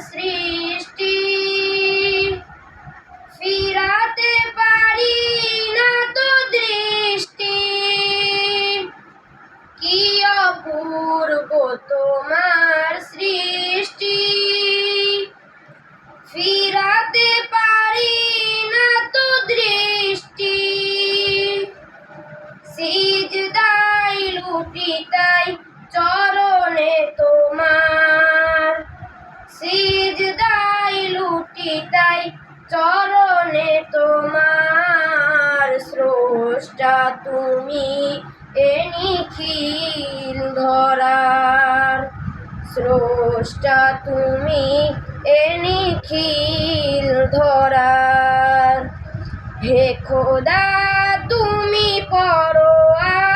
সৃষ্টি। ফিরাতে পারি না তো দৃষ্টি। কি অপূর্ব তোমার সৃষ্টি। ফিরাতে পারি না তো দৃষ্টি। সিজদাই লুটিতাই চরণে লুটিতাই চরণে তোমার স্রষ্টা, তুমি এ নিখিল ধরার। স্রষ্টা, তুমি এ নিখিল ধরার। হে খোদা, তুমি পরোয়ার।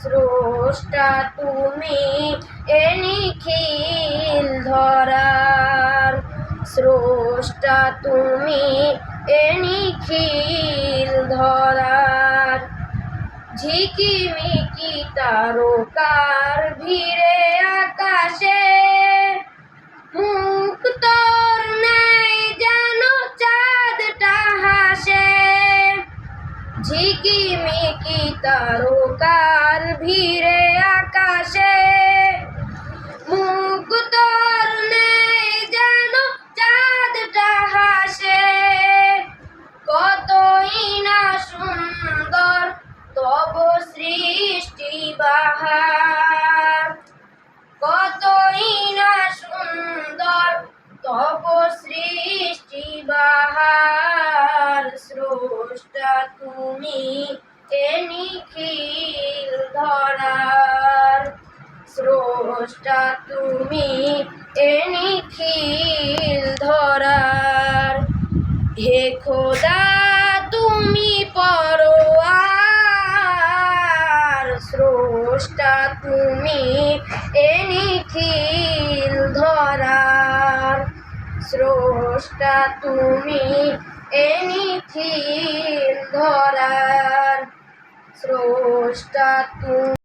স্রষ্টা, তুমি এ নিখিল ধরার। স্রষ্টা তুমি এ নিখিল ধরার। ঝিকিমিকি তারকার ভিড়ে আকাশে। মুখ তোর নাই হাসে। ঝিকিমিকি তারকার ভিড়ে আকাশে। কতই না সুন্দর তব সৃষ্টি বাহার। কতই না সুন্দর তব সৃষ্টি বাহার। স্রষ্টা তুমি এ নিখিল ধরার। স্রষ্টা তুমি এ নিখিল ধরার। হে খোদা তুমি এ নিখিল ধরার স্রষ্টা তুমি এ নিখিল ধরার স্রষ্টা তুমি